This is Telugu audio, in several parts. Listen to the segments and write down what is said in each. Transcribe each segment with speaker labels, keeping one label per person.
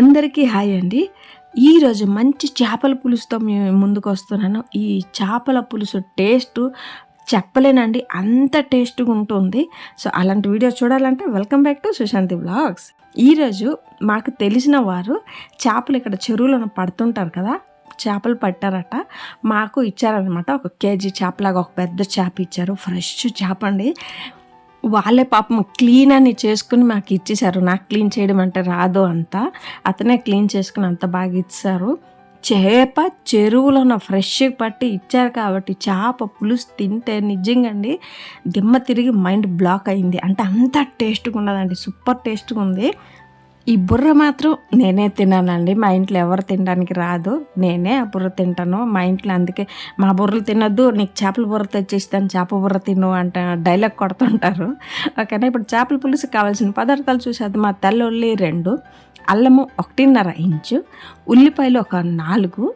Speaker 1: అందరికీ హాయ్ అండి. ఈరోజు మంచి చేపల పులుసుతో మేము ముందుకు వస్తున్నాను ఈ చేపల పులుసు టేస్ట్ చెప్పలేనండి. అంత టేస్ట్గా ఉంటుంది. సో అలాంటి వీడియో చూడాలంటే welcome back to Sushanthi blogs. ఈరోజు మాకు తెలిసిన వారు చేపలు ఇక్కడ చెరువులను పడుతుంటారు కదా చేపలు పట్టారట. మాకు ఇచ్చారనమాట ఒక కేజీ చేపలాగా ఒక పెద్ద చేప ఇచ్చారు. ఫ్రెష్ చేప అండి. వాళ్ళే పాపం క్లీన్ అని చేసుకుని మాకు ఇచ్చేసారు నాకు క్లీన్ చేయడం అంటే రాదు అంత. అతనే క్లీన్ చేసుకుని అంత బాగా ఇచ్చారు. చేప చెరువులో ఫ్రెష్గా పట్టి ఇచ్చారు కాబట్టి చేప పులుసు తింటే నిజంగా అండి దిమ్మ తిరిగి మైండ్ బ్లాక్ అయింది. అంటే అంత టేస్ట్గా ఉండదండి సూపర్ టేస్ట్గా ఉంది. ఈ బుర్ర మాత్రం నేనే తిన్నానండి మా ఇంట్లో ఎవరు తినడానికి రాదు. నేనే ఆ బుర్ర తింటాను. మా ఇంట్లో అందుకే మా బుర్రలు తినొద్దు. నీకు చేపల బుర్ర తెచ్చిస్తాను. చేప బుర్ర తిను అంట డైలాగ్ కొడుతుంటారు. ఓకేనా? ఇప్పుడు చేపల పులుసు కావాల్సిన పదార్థాలు చూసేది మా తెల్లొల్లి రెండు. అల్లము ఒకటిన్నర ఇంచు. ఉల్లిపాయలు ఒక నాలుగు.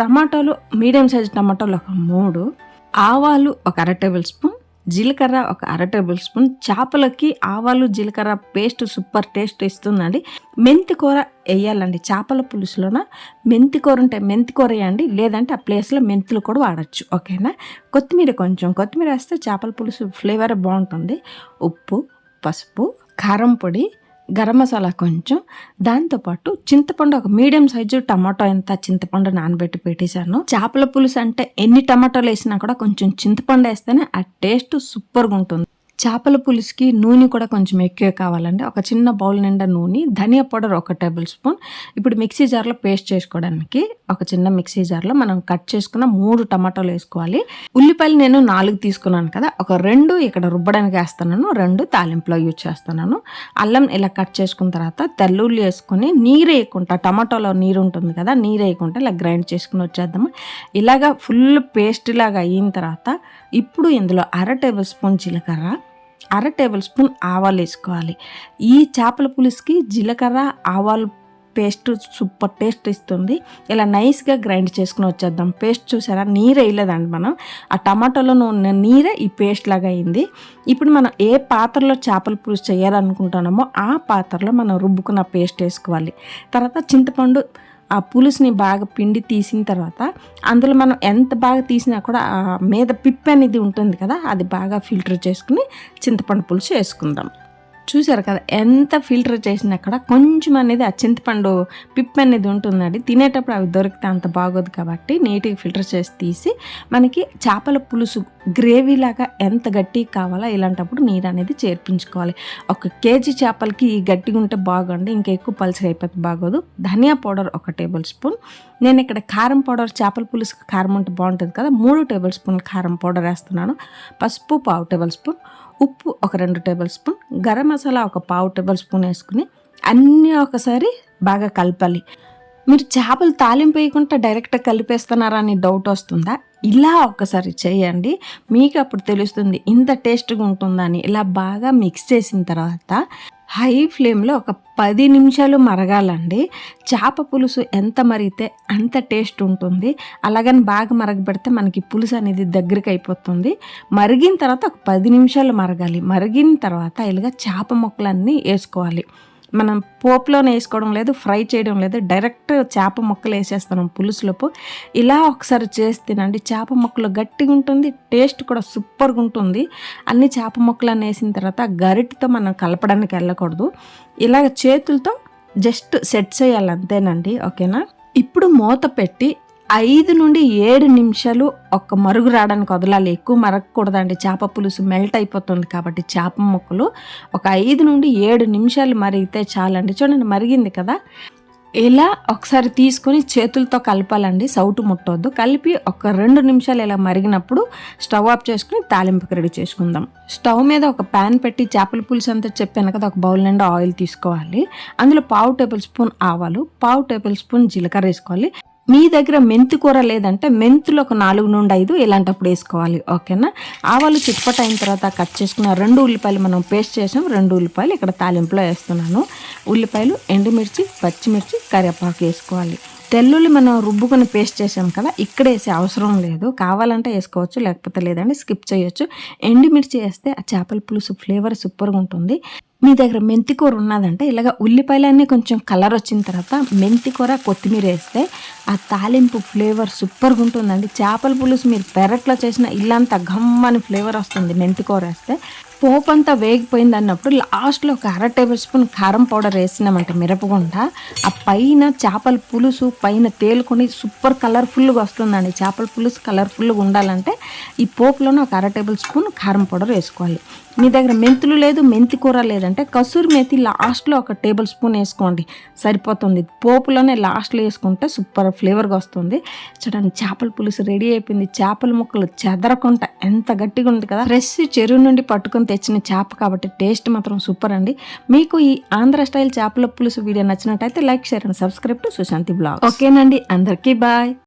Speaker 1: టమాటాలు మీడియం సైజ్ టమాటోలు ఒక మూడు. ఆవాలు ఒక అర టేబుల్ స్పూన్. జీలకర్ర ఒక అర టేబుల్ స్పూన్. చేపలకి ఆవాలు జీలకర్ర పేస్ట్ సూపర్ టేస్ట్ ఇస్తుందండి. మెంతి కూర వేయాలండి చేపల పులుసులోన. మెంతి కూర ఉంటే మెంతి కూర వేయండి. లేదంటే ఆ ప్లేస్లో మెంతులు కూడా వాడచ్చు. ఓకేనా? కొత్తిమీర కొంచెం. కొత్తిమీర వేస్తే చేపల పులుసు ఫ్లేవర్ బాగుంటుంది. ఉప్పు పసుపు కారం పొడి గరం మసాలా కొంచెం దాంతోపాటు చింతపండు ఒక మీడియం సైజు టమాటో ఎంత చింతపండు నానబెట్టి పెట్టేశాను. చేపల పులుసు అంటే ఎన్ని టమాటోలు వేసినా కూడా కొంచెం చింతపండు వేస్తేనే ఆ టేస్ట్ సూపర్గా ఉంటుంది. చేపల పులుసుకి నూనె కూడా కొంచెం ఎక్కువ కావాలండి. ఒక చిన్న బౌల్ నిండా నూనె ధనియా పౌడర్ ఒక టేబుల్ స్పూన్. ఇప్పుడు మిక్సీ జార్లో పేస్ట్ చేసుకోవడానికి ఒక చిన్న మిక్సీ జార్లో మనం కట్ చేసుకున్న మూడు టమాటాలు వేసుకోవాలి. ఉల్లిపాయలు నేను నాలుగు తీసుకున్నాను కదా ఒక రెండు ఇక్కడ రుబ్బడానికి వేస్తున్నాను రెండు తాలింపులో యూజ్ చేస్తున్నాను. అల్లం ఇలా కట్ చేసుకున్న తర్వాత తెల్లుల్లి వేసుకొని నీరు వేయకుండా టమాటోలో నీరు ఉంటుంది కదా నీరు వేయకుండా ఇలా గ్రైండ్ చేసుకుని వచ్చేద్దాము. ఇలాగా ఫుల్ పేస్ట్ లాగా అయిన తర్వాత ఇప్పుడు ఇందులో అర టేబుల్ స్పూన్ జీలకర్ర అర టేబుల్ స్పూన్ ఆవాలు వేసుకోవాలి. ఈ చేపల పులుసుకి జీలకర్ర ఆవాలు పేస్ట్ సూపర్ టేస్ట్ ఇస్తుంది. ఇలా నైస్గా గ్రైండ్ చేసుకుని వచ్చేద్దాం. పేస్ట్ చూసారా? నీరు వేయలేదండి మనం. ఆ టమాటోలో ఉన్న నీరే ఈ పేస్ట్ లాగా అయింది. ఇప్పుడు మనం ఏ పాత్రలో చేపల పులుసు చేయాలనుకుంటున్నామో ఆ పాత్రలో మనం రుబ్బుకున్న పేస్ట్ వేసుకోవాలి. తర్వాత చింతపండు ఆ పులుసుని బాగా పిండి తీసిన తర్వాత అందులో మనం ఎంత బాగా తీసినా కూడా మీద పిప్పి అనేది ఉంటుంది కదా అది బాగా ఫిల్టర్ చేసుకుని చింతపండు పులుసు వేసుకుందాం. చూసారు కదా ఎంత ఫిల్టర్ చేసినా అక్కడ కొంచెం అనేది ఆ చింతపండు పిప్ అనేది ఉంటుందండి. తినేటప్పుడు అవి దొరికితే అంత బాగోదు కాబట్టి నీట్గా ఫిల్టర్ చేసి తీసి మనకి చేపల పులుసు గ్రేవీ లాగా ఎంత గట్టిగా కావాలో ఇలాంటప్పుడు నీరు అనేది చేర్పించుకోవాలి. ఒక కేజీ చేపలకి ఈ గట్టిగా ఉంటే బాగుండి ఇంకా ఎక్కువ పలుచగా అయిపోతే బాగోదు. ధనియా పౌడర్ ఒక టేబుల్ స్పూన్. నేను ఇక్కడ కారం పౌడర్ చేపల పులుసు కారం ఉంటే బాగుంటుంది కదా మూడు టేబుల్ స్పూన్ కారం పౌడర్ వేస్తున్నాను. పసుపు పావు టేబుల్ స్పూన్. ఉప్పు ఒక రెండు టేబుల్ స్పూన్ గరం మసాలా ఒక పావు టేబుల్ స్పూన్ వేసుకుని అన్నీ ఒకసారి బాగా కలపాలి. మీరు చేపలు తాలింపు వేయకుండా డైరెక్ట్గా కలిపేస్తున్నారా అని డౌట్ వస్తుందా? ఇలా ఒకసారి చేయండి. మీకు అప్పుడు తెలుస్తుంది ఇంత టేస్ట్గా ఉంటుందని. ఇలా బాగా మిక్స్ చేసిన తర్వాత హై ఫ్లేమ్లో ఒక పది నిమిషాలు మరగాలండి. చేప పులుసు ఎంత మరిగితే అంత టేస్ట్ ఉంటుంది. అలాగని బాగా మరగబెడితే మనకి పులుసు అనేది దగ్గరికి అయిపోతుంది. మరిగిన తర్వాత ఒక పది నిమిషాలు మరగాలి. మరిగిన తర్వాత ఇలాగ చేప మొక్కలన్నీ వేసుకోవాలి. మనం పోపులోనే వేసుకోవడం లేదు ఫ్రై చేయడం లేదు డైరెక్ట్ చేప ముక్కలు వేసేస్తాం పులుసులోపు. ఇలా ఒకసారి చేస్తేనండి చేప ముక్కలు గట్టిగా ఉంటుంది టేస్ట్ కూడా సూపర్గా ఉంటుంది. అన్ని చేప ముక్కలను వేసిన తర్వాత గరిటితో మనం కలపడానికి వెళ్ళకూడదు. ఇలాగ చేతులతో జస్ట్ సెట్ చేయాలి అంతేనండి. ఓకేనా? ఇప్పుడు మూత పెట్టి ఐదు నుండి ఏడు నిమిషాలు ఒక మరుగు రావడానికి వదలాలి. ఎక్కువ మరగకూడదండి. చేప పులుసు మెల్ట్ అయిపోతుంది కాబట్టి చేప ముక్కలు ఒక ఐదు నుండి ఏడు నిమిషాలు మరిగితే చాలండి. చూడండి మరిగింది కదా? ఇలా ఒకసారి తీసుకొని చేతులతో కలపాలండి. సౌటు ముట్టవద్దు కలిపి ఒక రెండు నిమిషాలు ఇలా మరిగినప్పుడు స్టవ్ ఆఫ్ చేసుకుని తాలింపుకి రెడీ చేసుకుందాం. స్టవ్ మీద ఒక ప్యాన్ పెట్టి చేపల పులుసు అంతా చెప్పాను కదా ఒక బౌల్ నిండా ఆయిల్ తీసుకోవాలి. అందులో పావు టేబుల్ స్పూన్ ఆవాలు పావు టేబుల్ స్పూన్ జీలకర్ర వేసుకోవాలి. మీ దగ్గర మెంతి కూర లేదంటే మెంతులు ఒక నాలుగు నుండి ఐదు ఇలాంటప్పుడు వేసుకోవాలి ఓకేనా? ఆవాలు చిట్పట అయిన తర్వాత కట్ చేసుకున్న రెండు ఉల్లిపాయలు మనం పేస్ట్ చేసాం రెండు ఉల్లిపాయలు ఇక్కడ తాలింపులో వేస్తున్నాను. ఉల్లిపాయలు ఎండుమిర్చి పచ్చిమిర్చి కరివేపాకు వేసుకోవాలి. తెల్లుల్లి మనం రుబ్బుకొని పేస్ట్ చేసాం కదా ఇక్కడ వేసే అవసరం లేదు. కావాలంటే వేసుకోవచ్చు లేకపోతే లేదంటే స్కిప్ చేయొచ్చు. ఎండుమిర్చి వేస్తే ఆ చేపల పులుసు ఫ్లేవర్ సూపర్గా ఉంటుంది. మీ దగ్గర మెంతి కూర ఉన్నదంటే ఇలాగ ఉల్లిపాయలన్నీ కొంచెం కలర్ వచ్చిన తర్వాత మెంతికూర కొత్తిమీర వేస్తే ఆ తాలింపు ఫ్లేవర్ సూపర్గా ఉంటుందండి. చేపల పులుసు మీరు పెరట్లో చేసిన ఇల్లంతా ఘమ్మని ఫ్లేవర్ వస్తుంది మెంతి కూర వేస్తే. పోపు అంతా వేగిపోయింది అన్నప్పుడు లాస్ట్లో ఒక అర టేబుల్ స్పూన్ కారం పౌడర్ వేసినామంటే మిరపగుండ ఆ పైన చేపల పులుసు పైన తేలుకొని సూపర్ కలర్ఫుల్గా వస్తుందండి. చేపల పులుసు కలర్ఫుల్గా ఉండాలంటే ఈ పోపులోనే ఒక అర టేబుల్ స్పూన్ కారం పౌడర్ వేసుకోవాలి. మీ దగ్గర మెంతులు లేదు మెంతి కూర లేదంటే కసూరి మేతి లాస్ట్లో ఒక టేబుల్ స్పూన్ వేసుకోండి. సరిపోతుంది. పోపులోనే లాస్ట్లో వేసుకుంటే సూపర్ ఫ్లేవర్గా వస్తుంది. చూడండి చేపల పులుసు రెడీ అయిపోయింది. చేపల ముక్కలు చెదరకుండా ఎంత గట్టిగా ఉంది కదా. ఫ్రెష్ చెరువు నుండి పట్టుకొని తెచ్చిన చేప కాబట్టి టేస్ట్ మాత్రం సూపర్ అండి. మీకు ఈ ఆంధ్ర స్టైల్ చేపల పులుసు వీడియో నచ్చినట్టయితే like share and subscribe to Sushanthi blog ఓకేనండి. అందరికీ బాయ్.